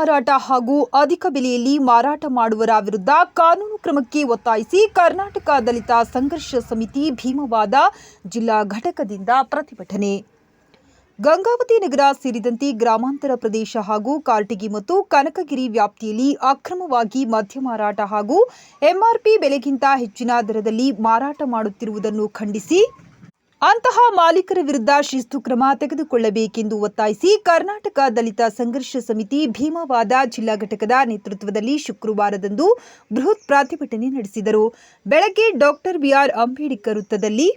ಮಾರಾಟ ಹಾಗೂ ಅಧಿಕ ಬೆಲೆಯಲ್ಲಿ ಮಾರಾಟ ಮಾಡುವರ ವಿರುದ್ಧ ಕಾನೂನು ಕ್ರಮಕ್ಕೆ ಒತ್ತಾಯಿಸಿ ಕರ್ನಾಟಕ ದಲಿತ ಸಂಘರ್ಷ ಸಮಿತಿ ಭೀಮವಾದ ಜಿಲ್ಲಾ ಘಟಕದಿಂದ ಪ್ರತಿಭಟನೆ. ಗಂಗಾವತಿ ನಗರ ಸೇರಿದಂತೆ ಗ್ರಾಮಾಂತರ ಪ್ರದೇಶ ಹಾಗೂ ಕಾರ್ಟಿಗಿ ಮತ್ತು ಕನಕಗಿರಿ ವ್ಯಾಪ್ತಿಯಲ್ಲಿ ಅಕ್ರಮವಾಗಿ ಮದ್ಯ ಮಾರಾಟ ಹಾಗೂ ಎಂಆರ್ಪಿ ಬೆಲೆಗಿಂತ ಹೆಚ್ಚಿನ ದರದಲ್ಲಿ ಮಾರಾಟ ಮಾಡುತ್ತಿರುವುದನ್ನು ಖಂಡಿಸಿ ಅಂತಹ ಮಾಲೀಕರ ವಿರುದ್ಧ ಶಿಸ್ತು ಕ್ರಮ ತೆಗೆದುಕೊಳ್ಳಬೇಕೆಂದು ಒತ್ತಾಯಿಸಿ ಕರ್ನಾಟಕ ದಲಿತ ಸಂಘರ್ಷ ಸಮಿತಿ ಭೀಮವಾದ ಜಿಲ್ಲಾ ಘಟಕದ ನೇತೃತ್ವದಲ್ಲಿ ಶುಕ್ರವಾರದಂದು ಬೃಹತ್ ಪ್ರತಿಭಟನೆ ನಡೆಸಿದರು. ಬೆಳಗ್ಗೆ ಡಾಕ್ಟರ್ ಬಿಆರ್ ಅಂಬೇಡ್ಕರ್ ವೃತ್ತದಲ್ಲಿ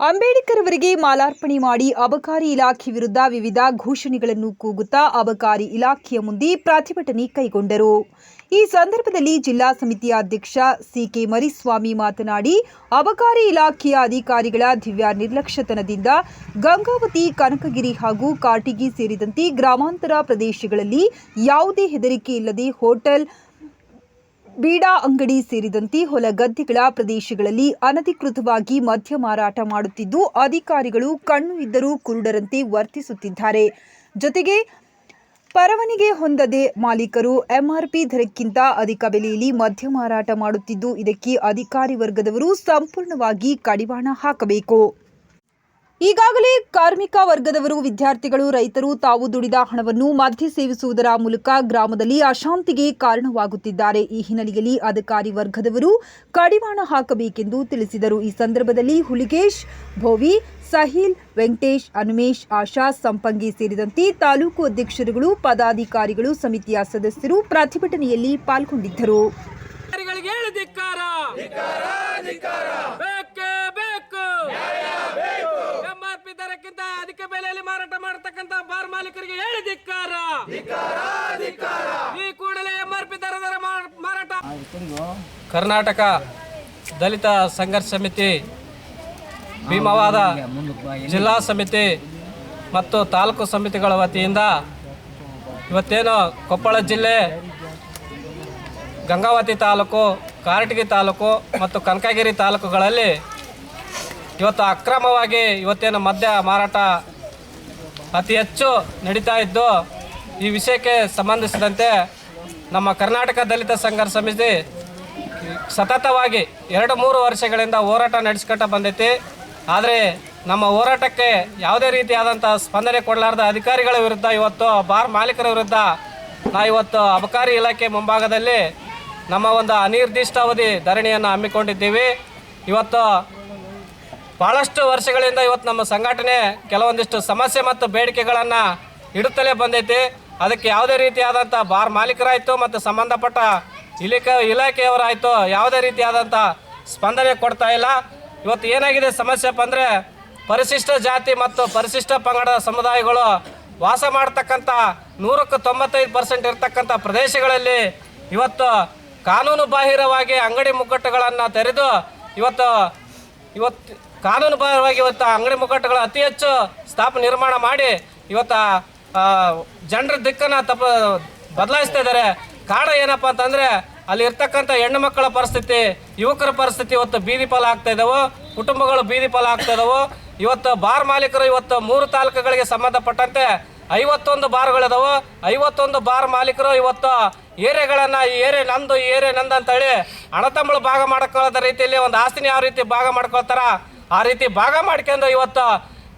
ಅಂಬೇಡ್ಕರ್ ಅವರಿಗೆ ಮಾಲಾರ್ಪಣೆ ಮಾಡಿ ಅಬಕಾರಿ ಇಲಾಖೆ ವಿರುದ್ಧ ವಿವಿಧ ಘೋಷಣೆಗಳನ್ನು ಕೂಗುತ್ತಾ ಅಬಕಾರಿ ಇಲಾಖೆಯ ಮುಂದೆ ಪ್ರತಿಭಟನೆ ಕೈಗೊಂಡರು. ಈ ಸಂದರ್ಭದಲ್ಲಿ ಜಿಲ್ಲಾ ಸಮಿತಿಯ ಅಧ್ಯಕ್ಷ ಸಿಕೆ ಮರಿಸ್ವಾಮಿ ಮಾತನಾಡಿ, ಅಬಕಾರಿ ಇಲಾಖೆಯ ಅಧಿಕಾರಿಗಳ ದಿವ್ಯ ನಿರ್ಲಕ್ಷ್ಯತನದಿಂದ ಗಂಗಾವತಿ, ಕನಕಗಿರಿ ಹಾಗೂ ಕಾಟಿಗಿ ಸೇರಿದಂತೆ ಗ್ರಾಮಾಂತರ ಪ್ರದೇಶಗಳಲ್ಲಿ ಯಾವುದೇ ಹೆದರಿಕೆ ಇಲ್ಲದೆ ಹೋಟೆಲ್, ಬೀಡಾ ಅಂಗಡಿ ಸೇರಿದಂತೆ ಹೊಲ ಗದ್ದೆಗಳ ಪ್ರದೇಶಗಳಲ್ಲಿ ಅನಧಿಕೃತವಾಗಿ ಮದ್ಯ ಮಾರಾಟ ಮಾಡುತ್ತಿದ್ದು, ಅಧಿಕಾರಿಗಳು ಕಣ್ಣು ಇದ್ದರೂ ಕುರುಡರಂತೆ ವರ್ತಿಸುತ್ತಿದ್ದಾರೆ. ಜೊತೆಗೆ ಪರವಾನಿಗೆ ಹೊಂದದೆ ಮಾಲೀಕರು ಎಂಆರ್ಪಿ ದರಕ್ಕಿಂತ ಅಧಿಕ ಬೆಲೆಯಲ್ಲಿ ಮದ್ಯ ಮಾರಾಟ ಮಾಡುತ್ತಿದ್ದು, ಇದಕ್ಕೆ ಅಧಿಕಾರಿ ವರ್ಗದವರು ಸಂಪೂರ್ಣವಾಗಿ ಕಡಿವಾಣ ಹಾಕಬೇಕು. ಈಗಾಗಲೇ ಕಾರ್ಮಿಕ ವರ್ಗದವರು, ವಿದ್ಯಾರ್ಥಿಗಳು, ರೈತರು ತಾವು ದುಡಿದ ಹಣವನ್ನು ಮದ್ಯ ಸೇವಿಸುವುದರ ಮೂಲಕ ಗ್ರಾಮದಲ್ಲಿ ಅಶಾಂತಿಗೆ ಕಾರಣವಾಗುತ್ತಿದ್ದಾರೆ. ಈ ಹಿನ್ನೆಲೆಯಲ್ಲಿ ಅಧಿಕಾರಿ ವರ್ಗದವರು ಕಡಿವಾಣ ಹಾಕಬೇಕೆಂದು ತಿಳಿಸಿದರು. ಈ ಸಂದರ್ಭದಲ್ಲಿ ಹುಲಿಗೇಶ್ ಭೋವಿ ಸಹಿಲ್ ವೆಂಕಟೇಶ್ ಅನುಮೇಶ್ ಆಶಾ ಸಂಪಂಗಿ ಸೇರಿದಂತೆ ತಾಲೂಕು ಅಧ್ಯಕ್ಷರುಗಳು ಪದಾಧಿಕಾರಿಗಳು ಸಮಿತಿಯ ಸದಸ್ಯರು ಪ್ರತಿಭಟನೆಯಲ್ಲಿ ಪಾಲ್ಗೊಂಡಿದ್ದರು. ಅಧಿಕ ಬೆಲೆಯಲ್ಲಿ ಮಾರಾಟ ಮಾಡತಕ್ಕಂತ ಬಾರ್ ಮಾಲೀಕರಿಗೆ ಹೇಳಿ ಧಿಕ್ಕಾರ! ಈ ಕೂಡಲೇ ಎಂಆರ್ಪಿ ದರದ ಮಾರಾಟ ಕರ್ನಾಟಕ ದಲಿತ ಸಂಘರ್ಷ ಸಮಿತಿ ಭೀಮವಾದ ಜಿಲ್ಲಾ ಸಮಿತಿ ಮತ್ತು ತಾಲೂಕು ಸಮಿತಿಗಳ ವತಿಯಿಂದ ಇವತ್ತೇನು ಕೊಪ್ಪಳ ಜಿಲ್ಲೆ ಗಂಗಾವತಿ ತಾಲೂಕು ಕಾರಟಗಿ ತಾಲೂಕು ಮತ್ತು ಕನಕಗಿರಿ ತಾಲೂಕುಗಳಲ್ಲಿ ಇವತ್ತು ಅಕ್ರಮವಾಗಿ ಇವತ್ತೇನು ಮದ್ಯ ಮಾರಾಟ ಅತಿ ಹೆಚ್ಚು ನಡೀತಾ ಇದ್ದು ಈ ವಿಷಯಕ್ಕೆ ಸಂಬಂಧಿಸಿದಂತೆ ನಮ್ಮ ಕರ್ನಾಟಕ ದಲಿತ ಸಂಘರ್ಷ ಸಮಿತಿ ಸತತವಾಗಿ ಎರಡು ಮೂರು ವರ್ಷಗಳಿಂದ ಹೋರಾಟ ನಡೆಸ್ಕೊಂಡ ಬಂದೈತಿ. ಆದರೆ ನಮ್ಮ ಹೋರಾಟಕ್ಕೆ ಯಾವುದೇ ರೀತಿಯಾದಂಥ ಸ್ಪಂದನೆ ಕೊಡಲಾರ್ದ ಅಧಿಕಾರಿಗಳ ವಿರುದ್ಧ ಇವತ್ತು, ಬಾರ್ ಮಾಲೀಕರ ವಿರುದ್ಧ ನಾ ಇವತ್ತು ಅಬಕಾರಿ ಇಲಾಖೆ ಮುಂಭಾಗದಲ್ಲಿ ನಮ್ಮ ಒಂದು ಅನಿರ್ದಿಷ್ಟಾವಧಿ ಧರಣಿಯನ್ನು ಹಮ್ಮಿಕೊಂಡಿದ್ದೀವಿ. ಇವತ್ತು ಭಾಳಷ್ಟು ವರ್ಷಗಳಿಂದ ಇವತ್ತು ನಮ್ಮ ಸಂಘಟನೆ ಕೆಲವೊಂದಿಷ್ಟು ಸಮಸ್ಯೆ ಮತ್ತು ಬೇಡಿಕೆಗಳನ್ನು ಇಡುತ್ತಲೇ ಬಂದೈತಿ. ಅದಕ್ಕೆ ಯಾವುದೇ ರೀತಿಯಾದಂಥ ಬಾರ್ ಮಾಲೀಕರಾಯಿತು ಮತ್ತು ಸಂಬಂಧಪಟ್ಟ ಇಲಿಕ ಇಲಾಖೆಯವರಾಯಿತು ಯಾವುದೇ ರೀತಿಯಾದಂಥ ಸ್ಪಂದನೆ ಕೊಡ್ತಾ ಇಲ್ಲ. ಇವತ್ತು ಏನಾಗಿದೆ ಸಮಸ್ಯೆಪ್ಪ ಅಂದರೆ ಪರಿಶಿಷ್ಟ ಜಾತಿ ಮತ್ತು ಪರಿಶಿಷ್ಟ ಪಂಗಡದ ಸಮುದಾಯಗಳು ವಾಸ ಮಾಡ್ತಕ್ಕಂಥ ನೂರಕ್ಕೆ ತೊಂಬತ್ತೈದು ಪರ್ಸೆಂಟ್ ಇರ್ತಕ್ಕಂಥ ಪ್ರದೇಶಗಳಲ್ಲಿ ಇವತ್ತು ಕಾನೂನು ಬಾಹಿರವಾಗಿ ಅಂಗಡಿ ಮುಗ್ಗಟ್ಟುಗಳನ್ನು ತೆರೆದು ಇವತ್ತು ಇವತ್ತು ಕಾನೂನು ಬಾಹಿರವಾಗಿ ಇವತ್ತು ಅಂಗಡಿ ಮುಗ್ಗಟ್ಟುಗಳು ಅತಿ ಹೆಚ್ಚು ಸ್ಥಾಪ ನಿರ್ಮಾಣ ಮಾಡಿ ಇವತ್ತು ಜನರ ದಿಕ್ಕನ್ನು ತಪ್ಪ ಬದಲಾಯಿಸ್ತಾ ಇದ್ದಾರೆ. ಕಾರಣ ಏನಪ್ಪ ಅಂತಂದರೆ ಅಲ್ಲಿ ಇರ್ತಕ್ಕಂಥ ಹೆಣ್ಣು ಮಕ್ಕಳ ಪರಿಸ್ಥಿತಿ, ಯುವಕರ ಪರಿಸ್ಥಿತಿ ಇವತ್ತು ಬೀದಿ ಪಾಲ ಆಗ್ತಾ ಇದ್ದಾವೋ ಕುಟುಂಬಗಳು ಬೀದಿ ಪಾಲ ಆಗ್ತಾ ಇವತ್ತು ಬಾರ್ ಮಾಲೀಕರು ಇವತ್ತು ಮೂರು ತಾಲೂಕುಗಳಿಗೆ ಸಂಬಂಧಪಟ್ಟಂತೆ ಐವತ್ತೊಂದು ಬಾರ್ಗಳಿದಾವೆ ಐವತ್ತೊಂದು ಬಾರ್ ಮಾಲೀಕರು ಇವತ್ತು ಏರಿಯಾಗಳನ್ನು ಈ ಏರಿಯಾ ನಂದು, ಈ ಏರಿಯಾ ನಂದು ಅಂತೇಳಿ ಅಣತಂಬಳು ಭಾಗ ಮಾಡ್ಕೊಳ್ಳೋದ ರೀತಿಯಲ್ಲಿ, ಒಂದು ಆಸ್ತಿನ ಯಾವ ರೀತಿ ಭಾಗ ಮಾಡ್ಕೊಳ್ತಾರ, ಆ ರೀತಿ ಭಾಗ ಮಾಡ್ಕೊಂಡು ಇವತ್ತು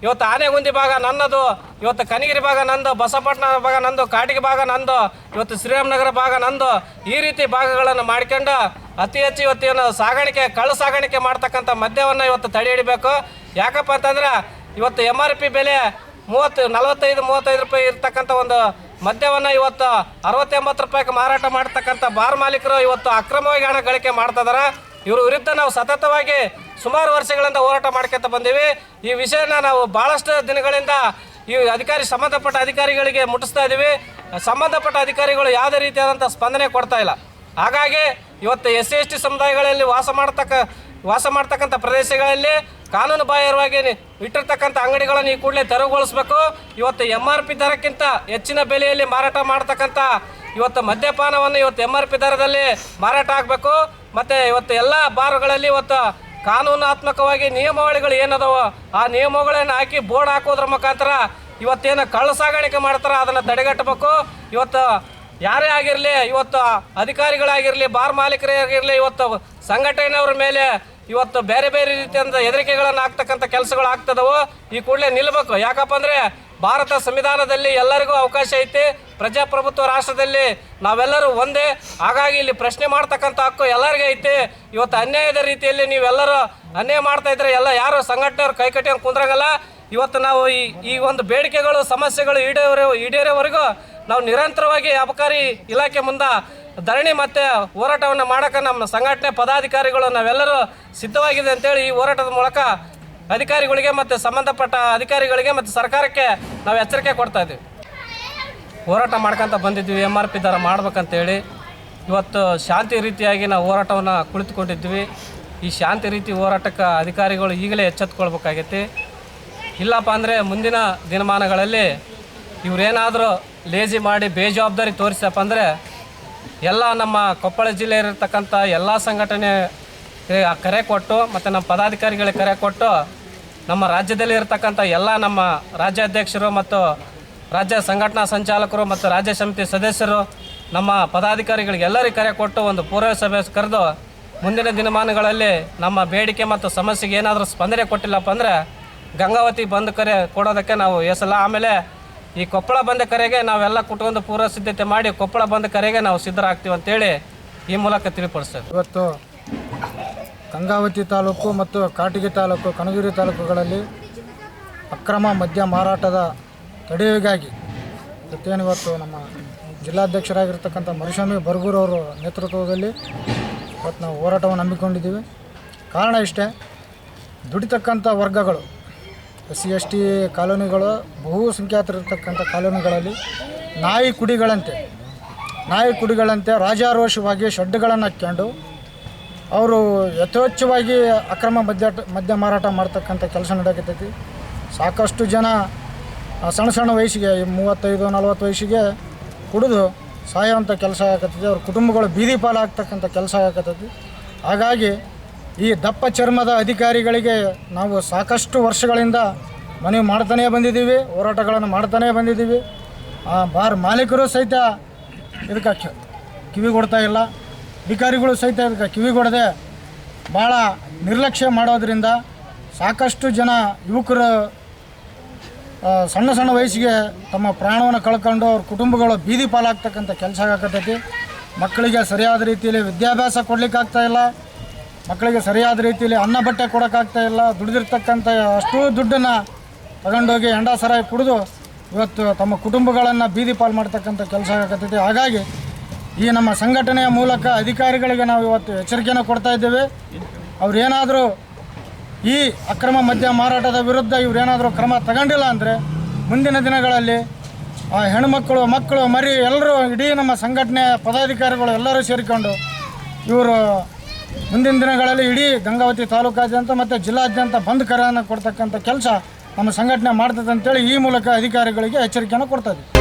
ಇವತ್ತು ಆನೆಗುಂದಿ ಭಾಗ ನನ್ನದು, ಇವತ್ತು ಕನಗಿರಿ ಭಾಗ ನಂದು ಬಸಪಟ್ಟಣ ಭಾಗ ನಂದು ಕಾಟಿಗೆ ಭಾಗ ನಂದು, ಇವತ್ತು ಶ್ರೀರಾಮನಗರ ಭಾಗ ನಂದು. ಈ ರೀತಿ ಭಾಗಗಳನ್ನು ಮಾಡ್ಕೊಂಡು ಅತಿ ಹೆಚ್ಚು ಇವತ್ತೇನು ಸಾಗಾಣಿಕೆ ಕಳ್ಳ ಸಾಗಾಣಿಕೆ ಮಾಡ್ತಕ್ಕಂಥ ಮದ್ಯವನ್ನು ಇವತ್ತು ತಡೆ ಹಿಡಿಬೇಕು. ಯಾಕಪ್ಪ ಅಂತಂದ್ರೆ ಇವತ್ತು ಎಂ ಆರ್ ಪಿ ಬೆಲೆ ಮೂವತ್ತು, ನಲವತ್ತೈದು, ಮೂವತ್ತೈದು ರೂಪಾಯಿ ಇರ್ತಕ್ಕಂಥ ಒಂದು ಮದ್ಯವನ್ನು ಇವತ್ತು ಅರವತ್ತೆಂಬತ್ತು ರೂಪಾಯಿಗೆ ಮಾರಾಟ ಮಾಡ್ತಕ್ಕಂಥ ಬಾರ್ ಮಾಲೀಕರು ಇವತ್ತು ಅಕ್ರಮವಾಗಿ ಹಣ ಗಳಿಕೆ ಮಾಡ್ತಾ ಇವ್ರ ವಿರುದ್ಧ ನಾವು ಸತತವಾಗಿ ಸುಮಾರು ವರ್ಷಗಳಿಂದ ಹೋರಾಟ ಮಾಡ್ಕೊತ ಬಂದೀವಿ. ಈ ವಿಷಯನ ನಾವು ಭಾಳಷ್ಟು ದಿನಗಳಿಂದ ಈ ಅಧಿಕಾರಿ ಸಂಬಂಧಪಟ್ಟ ಅಧಿಕಾರಿಗಳಿಗೆ ಮುಟ್ಟಿಸ್ತಾ ಇದ್ದೀವಿ ಸಂಬಂಧಪಟ್ಟ ಅಧಿಕಾರಿಗಳು ಯಾವುದೇ ರೀತಿಯಾದಂಥ ಸ್ಪಂದನೆ ಕೊಡ್ತಾ ಇಲ್ಲ. ಹಾಗಾಗಿ ಇವತ್ತು ಎಸ್ ಸಿ ಎಸ್ ಟಿ ಸಮುದಾಯಗಳಲ್ಲಿ ವಾಸ ಮಾಡ್ತಕ್ಕ, ವಾಸ ಮಾಡ್ತಕ್ಕಂಥ ಪ್ರದೇಶಗಳಲ್ಲಿ ಕಾನೂನು ಬಾಹಿರವಾಗಿ ಇಟ್ಟಿರ್ತಕ್ಕಂಥ ಅಂಗಡಿಗಳನ್ನು ಈ ಕೂಡಲೇ ತೆರವುಗೊಳಿಸ್ಬೇಕು. ಇವತ್ತು ಎಂ ಆರ್ ಪಿ ದರಕ್ಕಿಂತ ಹೆಚ್ಚಿನ ಬೆಲೆಯಲ್ಲಿ ಮಾರಾಟ ಮಾಡ್ತಕ್ಕಂಥ ಇವತ್ತು ಮದ್ಯಪಾನವನ್ನು ಇವತ್ತು ಎಂ ಆರ್ ಪಿ ದರದಲ್ಲಿ ಮಾರಾಟ ಆಗಬೇಕು. ಮತ್ತು ಇವತ್ತು ಎಲ್ಲ ಬಾರ್ಗಳಲ್ಲಿ ಇವತ್ತು ಕಾನೂನಾತ್ಮಕವಾಗಿ ನಿಯಮಾವಳಿಗಳು ಏನದವ? ಆ ನಿಯಮಗಳನ್ನು ಹಾಕಿ ಬೋರ್ಡ್ ಹಾಕೋದ್ರ ಮುಖಾಂತರ ಇವತ್ತೇನು ಕಳ್ಳ ಸಾಗಾಣಿಕೆ ಮಾಡ್ತಾರ, ಅದನ್ನು ತಡೆಗಟ್ಟಬೇಕು. ಇವತ್ತು ಯಾರೇ ಆಗಿರಲಿ, ಇವತ್ತು ಅಧಿಕಾರಿಗಳಾಗಿರಲಿ, ಬಾರ್ ಮಾಲೀಕರೇ ಆಗಿರಲಿ ಇವತ್ತು ಸಂಘಟನೆಯವ್ರ ಮೇಲೆ ಇವತ್ತು ಬೇರೆ ಬೇರೆ ರೀತಿಯಿಂದ ಹೆದರಿಕೆಗಳನ್ನು ಆಗ್ತಕ್ಕಂಥ ಕೆಲಸಗಳು ಆಗ್ತದವು. ಈ ಕೂಡಲೇ ನಿಲ್ಲಬೇಕು ಯಾಕಪ್ಪ ಅಂದರೆ ಭಾರತ ಸಂವಿಧಾನದಲ್ಲಿ ಎಲ್ಲರಿಗೂ ಅವಕಾಶ ಐತೆ. ಪ್ರಜಾಪ್ರಭುತ್ವ ರಾಷ್ಟ್ರದಲ್ಲಿ ನಾವೆಲ್ಲರೂ ಒಂದೇ. ಹಾಗಾಗಿ ಇಲ್ಲಿ ಪ್ರಶ್ನೆ ಮಾಡ್ತಕ್ಕಂಥ ಹಕ್ಕು ಎಲ್ಲರಿಗೂ ಐತೆ. ಇವತ್ತು ಅನ್ಯಾಯದ ರೀತಿಯಲ್ಲಿ ನೀವೆಲ್ಲರೂ ಅನ್ಯಾಯ ಮಾಡ್ತಾ ಇದ್ರೆ ಎಲ್ಲ ಯಾರು ಸಂಘಟನೆಯವ್ರು ಕೈ ಕಟ್ಟಿ ಕುಂದ್ರಾಗಲ್ಲ. ಇವತ್ತು ನಾವು ಈ ಈ ಒಂದು ಬೇಡಿಕೆಗಳು, ಸಮಸ್ಯೆಗಳು ಈಡೇರ, ಈಡೇರೋವರೆಗೂ ನಾವು ನಿರಂತರವಾಗಿ ಅಬಕಾರಿ ಇಲಾಖೆ ಮುಂದೆ ಧರಣಿ ಮತ್ತು ಹೋರಾಟವನ್ನು ಮಾಡೋಕೆ ನಮ್ಮ ಸಂಘಟನೆ ಪದಾಧಿಕಾರಿಗಳು ನಾವೆಲ್ಲರೂ ಸಿದ್ಧವಾಗಿದೆ ಅಂತೇಳಿ ಈ ಹೋರಾಟದ ಮೂಲಕ ಅಧಿಕಾರಿಗಳಿಗೆ ಮತ್ತು ಸಂಬಂಧಪಟ್ಟ ಅಧಿಕಾರಿಗಳಿಗೆ ಮತ್ತು ಸರ್ಕಾರಕ್ಕೆ ನಾವು ಎಚ್ಚರಿಕೆ ಕೊಡ್ತಾ ಇದ್ದೀವಿ. ಹೋರಾಟ ಮಾಡ್ಕೊಂತ ಬಂದಿದ್ವಿ ಎಂ ಆರ್ ಪಿ ದರ ಮಾಡ್ಬೇಕಂತೇಳಿ ಇವತ್ತು ಶಾಂತಿ ರೀತಿಯಾಗಿ ನಾವು ಹೋರಾಟವನ್ನು ಕುಳಿತುಕೊಂಡಿದ್ವಿ ಈ ಶಾಂತಿ ರೀತಿ ಹೋರಾಟಕ್ಕೆ ಅಧಿಕಾರಿಗಳು ಈಗಲೇ ಎಚ್ಚೆತ್ಕೊಳ್ಬೇಕಾಗೈತಿ. ಇಲ್ಲಪ್ಪ ಅಂದರೆ ಮುಂದಿನ ದಿನಮಾನಗಳಲ್ಲಿ ಇವರೇನಾದರೂ ಲೇಜಿ ಮಾಡಿ ಬೇಜವಾಬ್ದಾರಿ ತೋರಿಸಪ್ಪ ಅಂದರೆ ಎಲ್ಲ ನಮ್ಮ ಕೊಪ್ಪಳ ಜಿಲ್ಲೆಯಲ್ಲಿರ್ತಕ್ಕಂಥ ಎಲ್ಲ ಸಂಘಟನೆ ಕರೆ ಕೊಟ್ಟು ಮತ್ತು ನಮ್ಮ ಪದಾಧಿಕಾರಿಗಳಿಗೆ ಕರೆ ಕೊಟ್ಟು ನಮ್ಮ ರಾಜ್ಯದಲ್ಲಿ ಇರತಕ್ಕಂಥ ಎಲ್ಲ ನಮ್ಮ ರಾಜ್ಯಾಧ್ಯಕ್ಷರು ಮತ್ತು ರಾಜ್ಯ ಸಂಘಟನಾ ಸಂಚಾಲಕರು ಮತ್ತು ರಾಜ್ಯ ಸಮಿತಿ ಸದಸ್ಯರು, ನಮ್ಮ ಪದಾಧಿಕಾರಿಗಳಿಗೆ ಎಲ್ಲರಿಗೂ ಕರೆ ಕೊಟ್ಟು ಒಂದು ಪೂರ್ವ ಸಭೆ ಕರೆದು ಮುಂದಿನ ದಿನಮಾನಗಳಲ್ಲಿ ನಮ್ಮ ಬೇಡಿಕೆ ಮತ್ತು ಸಮಸ್ಯೆಗೆ ಏನಾದರೂ ಸ್ಪಂದನೆ ಕೊಟ್ಟಿಲ್ಲಪ್ಪ ಅಂದರೆ ಗಂಗಾವತಿ ಬಂದ್ ಕರೆ ಕೊಡೋದಕ್ಕೆ ನಾವು ಎಸಲ್ಲ. ಆಮೇಲೆ ಈ ಕೊಪ್ಪಳ ಬಂದ ಕರೆಗೆ ನಾವೆಲ್ಲ ಕುಟ್ಕೊಂಡು ಪೂರ್ವ ಸಿದ್ಧತೆ ಮಾಡಿ ಕೊಪ್ಪಳ ಬಂದ ಕರೆಗೆ ನಾವು ಸಿದ್ಧರಾಗ್ತೀವಿ ಅಂತೇಳಿ ಈ ಮೂಲಕ ತಿಳಿಪಡಿಸ್ತೇವೆ. ಇವತ್ತು ಗಂಗಾವತಿ ತಾಲೂಕು ಮತ್ತು ಕಾಟಗಿ ತಾಲೂಕು, ಕಣಗಿರಿ ತಾಲೂಕುಗಳಲ್ಲಿ ಅಕ್ರಮ ಮದ್ಯ ಮಾರಾಟದ ತಡೆಗಾಗಿ ಇವತ್ತೇನು ಇವತ್ತು ನಮ್ಮ ಜಿಲ್ಲಾಧ್ಯಕ್ಷರಾಗಿರ್ತಕ್ಕಂಥ ಮರುಸ್ವಾಮಿ ಬರ್ಗೂರವರು ನೇತೃತ್ವದಲ್ಲಿ ಇವತ್ತು ನಾವು ಹೋರಾಟವನ್ನು ಹಮ್ಮಿಕೊಂಡಿದ್ದೀವಿ. ಕಾರಣ ಇಷ್ಟೇ, ದುಡಿತಕ್ಕಂಥ ವರ್ಗಗಳು, ಎಸ್ ಸಿ, ಎಸ್ ಟಿ ಕಾಲೋನಿಗಳು ಬಹುಸಂಖ್ಯಾತರಿರ್ತಕ್ಕಂಥ ಕಾಲೋನಿಗಳಲ್ಲಿ ನಾಯಿ ಕುಡಿಗಳಂತೆ ನಾಯಿ ಕುಡಿಗಳಂತೆ ರಾಜಾರೋಷವಾಗಿ ಶೆಡ್ಗಳನ್ನು ಹಾಕ್ಕೊಂಡು ಅವರು ಯಥೇಚ್ಛವಾಗಿ ಅಕ್ರಮ ಮದ್ಯ ಮದ್ಯ ಮಾರಾಟ ಮಾಡ್ತಕ್ಕಂಥ ಕೆಲಸ ನಡೆಯಕತ್ತೈತಿ. ಸಾಕಷ್ಟು ಜನ ಸಣ್ಣ ಸಣ್ಣ ವಯಸ್ಸಿಗೆ ಮೂವತ್ತೈದು, ನಲ್ವತ್ತು ವಯಸ್ಸಿಗೆ ಕುಡಿದು ಸಾಯೋವಂಥ ಕೆಲಸ ಆಗತ್ತೈತಿ ಅವ್ರ ಕುಟುಂಬಗಳು ಬೀದಿ ಪಾಲಾಗ್ತಕ್ಕಂಥ ಕೆಲಸ ಆಗತ್ತೈತಿ ಹಾಗಾಗಿ ಈ ದಪ್ಪ ಚರ್ಮದ ಅಧಿಕಾರಿಗಳಿಗೆ ನಾವು ಸಾಕಷ್ಟು ವರ್ಷಗಳಿಂದ ಮನವಿ ಮಾಡ್ತಾನೇ ಬಂದಿದ್ದೀವಿ, ಹೋರಾಟಗಳನ್ನು ಮಾಡ್ತಾನೇ ಬಂದಿದ್ದೀವಿ. ಆ, ಬಾರ್ ಮಾಲೀಕರು ಸಹಿತ ಇದಕ್ಕೆ ಕಿ- ಕಿವಿ ಕೊಡ್ತಾ ಇಲ್ಲ. ಅಧಿಕಾರಿಗಳು ಸಹಿತ ಅದಕ್ಕೆ ಕಿವಿಗೊಡದೆ ಭಾಳ ನಿರ್ಲಕ್ಷ್ಯ ಮಾಡೋದರಿಂದ ಸಾಕಷ್ಟು ಜನ ಯುವಕರು ಸಣ್ಣ ಸಣ್ಣ ವಯಸ್ಸಿಗೆ ತಮ್ಮ ಪ್ರಾಣವನ್ನು ಕಳ್ಕೊಂಡು ಅವ್ರ ಕುಟುಂಬಗಳು ಬೀದಿ ಪಾಲಾಗ್ತಕ್ಕಂಥ ಕೆಲಸ ಆಗಕತ್ತೈತಿ ಮಕ್ಕಳಿಗೆ ಸರಿಯಾದ ರೀತಿಯಲ್ಲಿ ವಿದ್ಯಾಭ್ಯಾಸ ಕೊಡಲಿಕ್ಕಾಗ್ತಾ ಇಲ್ಲ. ಮಕ್ಕಳಿಗೆ ಸರಿಯಾದ ರೀತಿಯಲ್ಲಿ ಅನ್ನ ಬಟ್ಟೆ ಕೊಡೋಕ್ಕಾಗ್ತಾ ಇಲ್ಲ. ದುಡಿದಿರ್ತಕ್ಕಂಥ ಅಷ್ಟೂ ದುಡ್ಡನ್ನು ತಗೊಂಡೋಗಿ ಎಂಡ ಸರಾಯಿ ಕುಡಿದು ಇವತ್ತು ತಮ್ಮ ಕುಟುಂಬಗಳನ್ನು ಬೀದಿ ಪಾಲು ಮಾಡ್ತಕ್ಕಂಥ ಕೆಲಸ ಆಗಕತ್ತೈತಿ ಹಾಗಾಗಿ ಈ ನಮ್ಮ ಸಂಘಟನೆಯ ಮೂಲಕ ಅಧಿಕಾರಿಗಳಿಗೆ ನಾವು ಇವತ್ತು ಎಚ್ಚರಿಕೆಯನ್ನು ಕೊಡ್ತಾ ಇದ್ದೇವೆ. ಅವರೇನಾದರೂ ಈ ಅಕ್ರಮ ಮದ್ಯ ಮಾರಾಟದ ವಿರುದ್ಧ ಇವರೇನಾದರೂ ಕ್ರಮ ತಗೊಂಡಿಲ್ಲ ಅಂದರೆ ಮುಂದಿನ ದಿನಗಳಲ್ಲಿ ಆ ಹೆಣ್ಮಕ್ಕಳು ಮಕ್ಕಳು, ಮರಿ ಎಲ್ಲರೂ ಇಡೀ ನಮ್ಮ ಸಂಘಟನೆಯ ಪದಾಧಿಕಾರಿಗಳು ಎಲ್ಲರೂ ಸೇರಿಕೊಂಡು ಇವರು ಮುಂದಿನ ದಿನಗಳಲ್ಲಿ ಇಡೀ ಗಂಗಾವತಿ ತಾಲೂಕಾದ್ಯಂತ ಮತ್ತು ಜಿಲ್ಲಾದ್ಯಂತ ಬಂದ್ ಕರೆಯನ್ನು ಕೊಡ್ತಕ್ಕಂಥ ಕೆಲಸ ನಮ್ಮ ಸಂಘಟನೆ ಮಾಡ್ತದೆ ಅಂತೇಳಿ ಈ ಮೂಲಕ ಅಧಿಕಾರಿಗಳಿಗೆ ಎಚ್ಚರಿಕೆಯನ್ನು ಕೊಡ್ತಾ ಇದ್ದೀವಿ.